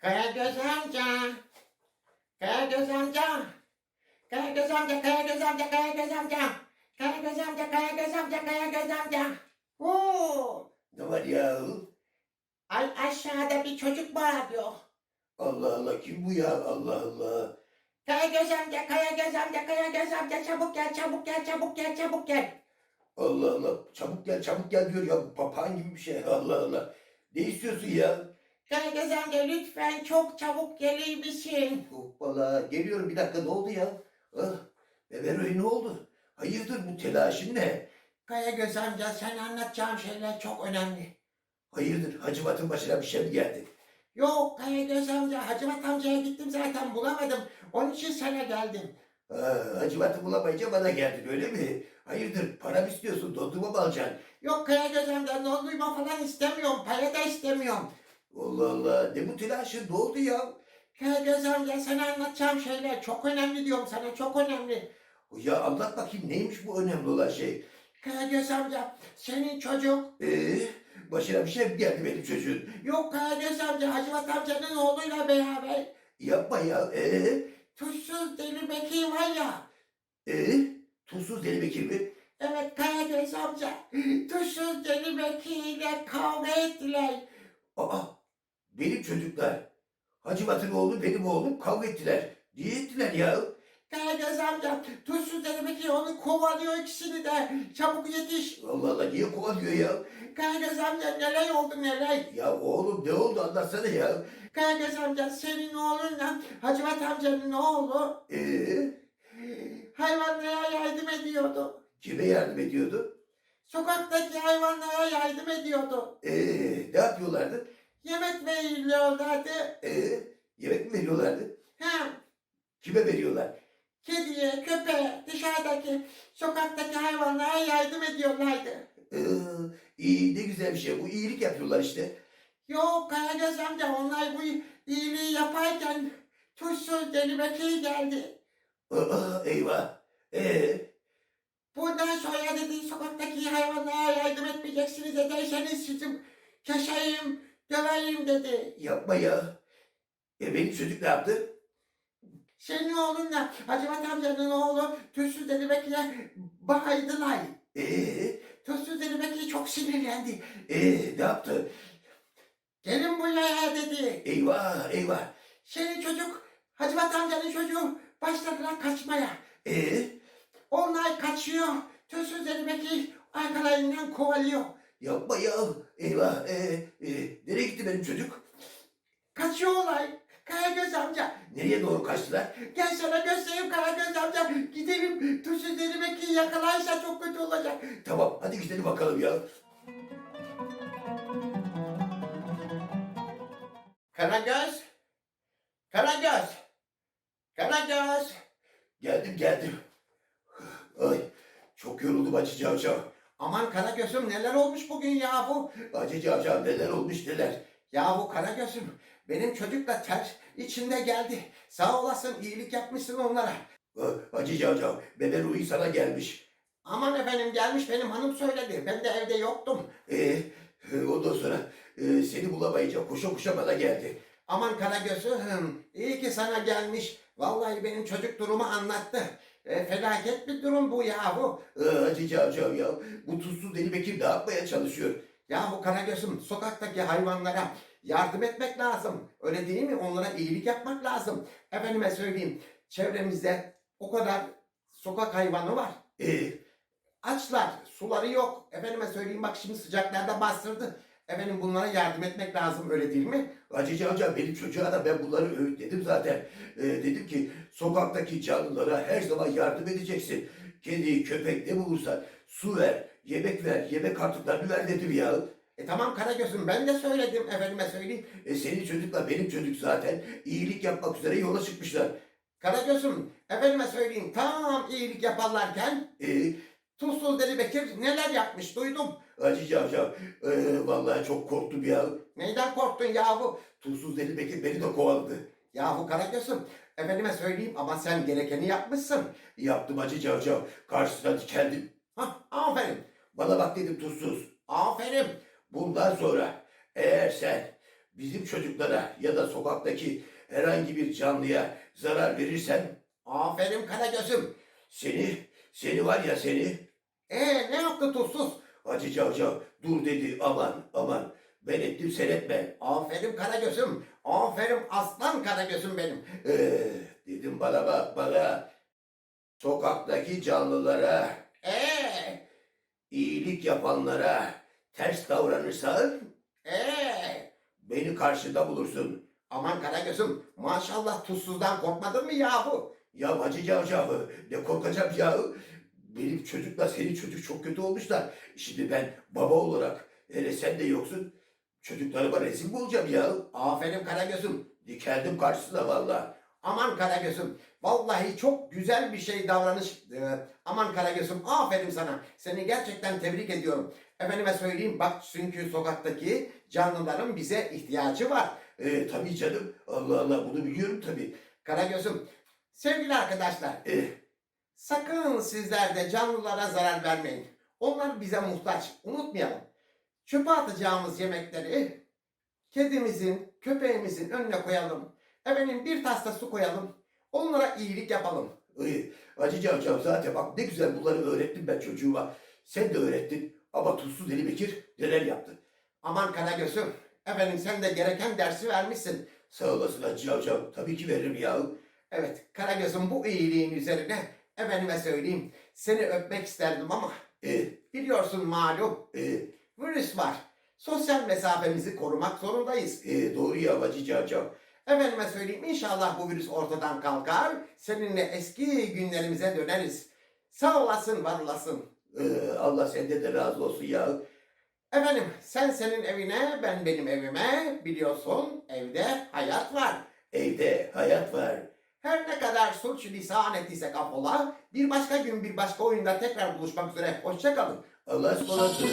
Karagöz amca. Karagöz amca. Karagöz amca, Karagöz amca, Karagöz amca. Karagöz amca, Karagöz amca, Karagöz amca. Oo. Ne var ya? Ay aşağıda bir çocuk bağırıyor. Allah Allah kim bu ya? Allah Allah. Karagöz amca, Karagöz amca, Karagöz amca çabuk gel, çabuk gel, çabuk gel, çabuk gel. Allah Allah. Çabuk gel çabuk gel diyor ya. Papağan gibi bir şey. Allah Allah. Ne istiyorsun ya? Karagöz amca lütfen çok çabuk gelir misin? Hoppala. Geliyorum bir dakika ne oldu ya? Ah, Beberoy ne oldu? Hayırdır bu telaşın ne? Karagöz amca sen anlatacağım şeyler çok önemli. Hayırdır Hacivat'ın başına bir şey mi geldi? Yok Karagöz amca, Hacivat amcaya gittim zaten bulamadım. Onun için sana geldim. Ha, Hacivat'ı bulamayınca bana geldin öyle mi? Hayırdır para mı istiyorsun? Dondurma mı alacaksın? Yok Karagöz amca ne duyma falan istemiyorum, para da istemiyorum. Allah Allah. Ne bu telaşın? Ne oldu ya? Karagöz amca sana anlatacağım şeyler çok önemli diyorum sana, çok önemli. Ya anlat bakayım neymiş bu önemli olan şey? Karagöz amca, senin çocuk... Ee, başına bir şey mi geldi benim çocuğun? Yok Karagöz amca, Hacivat amcanın oğluyla beraber... Yapma ya. Ee, Tuzsuz Deli Bekir var ya... ee, tuzsuz deli Bekir mi? Evet Karagöz amca, Tuzsuz Deli Bekir ile kavga ettiler. Aa, benim çocuklar. Hacivat'ın oğlu benim oğlum kavga ettiler. Niye ettiler ya? Karagöz amca, Tuzsuz Deli Bekir onu kovalıyor ikisini de. Çabuk yetiş. Allah Allah niye kovalıyor ya? Karagöz amca neler oldu neler? Ya oğlum ne oldu anlatsana ya. Karagöz amca senin oğlunla Hacivat amcanın oğlu Ee, hayvanlara yardım ediyordu. kime yardım ediyordu? Sokaktaki hayvanlara yardım ediyordu. Ee, ne yapıyorlardı? Yemek veriliyorlardı. Ee, yemek mi veriyorlardı? Ha, Kime veriyorlar? kediye, köpeğe, dışarıdaki, sokaktaki hayvanlara yardım ediyorlardı. Ee, iyi ne güzel bir şey bu iyilik yapıyorlar işte. Yok Karagöz amca onlar bu iyiliği yaparken tuzsuz deli Bekir geldi. Aa, eyvah. Ee, Bundan sonra dedi sokaktaki hayvanlara yardım etmeyeceksiniz ederseniz sizi keserim, döverim dedi. yapma ya. E benim çocuk ne yaptı? Senin oğlunla Hacivat amcanın oğlu Tuzsuz Deli Bekir'e bağırdılar. Ee, Tuzsuz Deli Bekir çok sinirlendi. ee, ne yaptı? Gelin buraya dedi. Eyvah, eyvah. Senin çocuk, Hacivat amcanın çocuğu başladılar kaçmaya. Ee, Onlar kaçıyor. Tuzsuz Deli Bekir arkalarından kovalıyor. Yapma ya. Eyvah. Ee, ee, nereye gitti benim çocuk? Kaçıyorlar. Karagöz amca. Nereye doğru kaçtılar? Gel sana göstereyim Karagöz amca. Gidelim. Deli Bekir yakalarsa çok kötü olacak. Tamam, hadi gidelim bakalım ya. Karagöz. Karagöz. Karagöz. Geldim, geldim. Ay, çok yoruldum Cavcav. Aman Karagöz'üm neler olmuş bugün yahu. Hacı Cavcav neler olmuş neler. Yahu Karagöz'üm benim çocuk da ter içinde geldi. Sağ olasın iyilik yapmışsın onlara. Hacı Cavcav, bebe Ruhi sana gelmiş. Aman efendim gelmiş benim hanım söyledi. Ben de evde yoktum. Ee, ondan sonra e, seni bulamayınca koşa koşa bana geldi. Aman Karagöz'üm iyi ki sana gelmiş. Vallahi benim çocuk durumu anlattı. E, felaket bir durum bu yahu. Ah, Hacı Cavcav ya, bu tuzsuz deli Bekir ne yapmaya çalışıyor? Yahu Karagöz'üm sokaktaki hayvanlara yardım etmek lazım. Öyle değil mi? Onlara iyilik yapmak lazım. Efendime söyleyeyim çevremizde o kadar sokak hayvanı var. Ee, Açlar, suları yok. Efendime söyleyeyim bak şimdi sıcaklarda bastırdı. Efendim bunlara yardım etmek lazım öyle değil mi? Hacı Cavcav benim çocuğa da ben bunları öğütledim zaten. Ee, dedim ki sokaktaki canlılara her zaman yardım edeceksin. Kedi, köpek ne bulursan su ver, yemek ver, yemek artıklarını ver dedim ya. E tamam Karagöz'üm ben de söyledim efendime söyleyeyim. E, senin çocukla benim çocuk zaten iyilik yapmak üzere yola çıkmışlar. Karagöz'üm efendime söyleyeyim tam iyilik yaparlarken Ee, Tuzsuz Deli Bekir neler yapmış duydum. Hacı Cavcav e, vallahi çok korktum ya. Neyden korktun yahu? Tuzsuz deli Bekir beni de kovaladı. Yahu Karagöz'üm efendime söyleyeyim ama sen gerekeni yapmışsın. Yaptım Hacı Cavcav. Karşısına dikendim. Hah aferin. Bana bak dedim tuzsuz. Aferin. Bundan sonra eğer sen bizim çocuklara ya da sokaktaki herhangi bir canlıya zarar verirsen Aferin Karagöz'üm. seni, seni var ya seni Ee ne yaptı tuzsuz? Hacı Cavcav dur dedi aman aman ben ettim sen etme. Aferin Karagöz'üm. Aferin aslan Karagöz'üm benim. Ee, dedim bana bak bana sokaktaki canlılara Ee, iyilik yapanlara ters davranırsan ee. beni karşında bulursun. Aman Karagöz'üm maşallah tuzsuzdan korkmadın mı yahu? Ya Hacı Cavcav ne korkacağım ya. Benim çocukla senin çocuk çok kötü olmuşlar. Şimdi ben baba olarak hele sen de yoksun. Çocuklarıma rezil mi olacağım ya? Aferin Karagöz'üm. Dikeldim karşısına valla. Aman Karagöz'üm. Vallahi çok güzel bir şey davranış. Ee, aman Karagöz'üm aferin sana. Seni gerçekten tebrik ediyorum. Efendime söyleyeyim bak çünkü sokaktaki canlıların bize ihtiyacı var. Ee, tabii canım. Allah Allah bunu biliyorum tabii. Karagöz'üm. Sevgili arkadaşlar Eh, sakın sizler de canlılara zarar vermeyin. Onlar bize muhtaç. Unutmayalım. Çöpe atacağımız yemekleri kedimizin, köpeğimizin önüne koyalım. Efendim bir tas da su koyalım. Onlara iyilik yapalım. Ay, Hacı Cavcav zaten bak ne güzel bunları öğrettim ben çocuğuma. Sen de öğrettin ama Tuzsuz Deli Bekir neler yaptı. Aman Karagöz'üm. Efendim sen de gereken dersi vermişsin. Sağ olasın Hacı Cavcav. Tabii ki veririm ya. Evet Karagöz'üm bu iyiliğin üzerine efendime söyleyeyim seni öpmek isterdim ama E, biliyorsun malum e, virüs var. Sosyal mesafemizi korumak zorundayız. e, doğru ya Hacı Cavcav. Efendime söyleyeyim inşallah bu virüs ortadan kalkar. Seninle eski günlerimize döneriz. Sağ olasın var olasın. Ee, Allah sende de razı olsun ya. Efendim sen senin evine ben benim evime biliyorsun evde hayat var. Evde hayat var. Her ne kadar suç lisan ettiysek affola bir başka gün bir başka oyunda tekrar buluşmak üzere. Hoşçakalın. Allah ısmarlasın.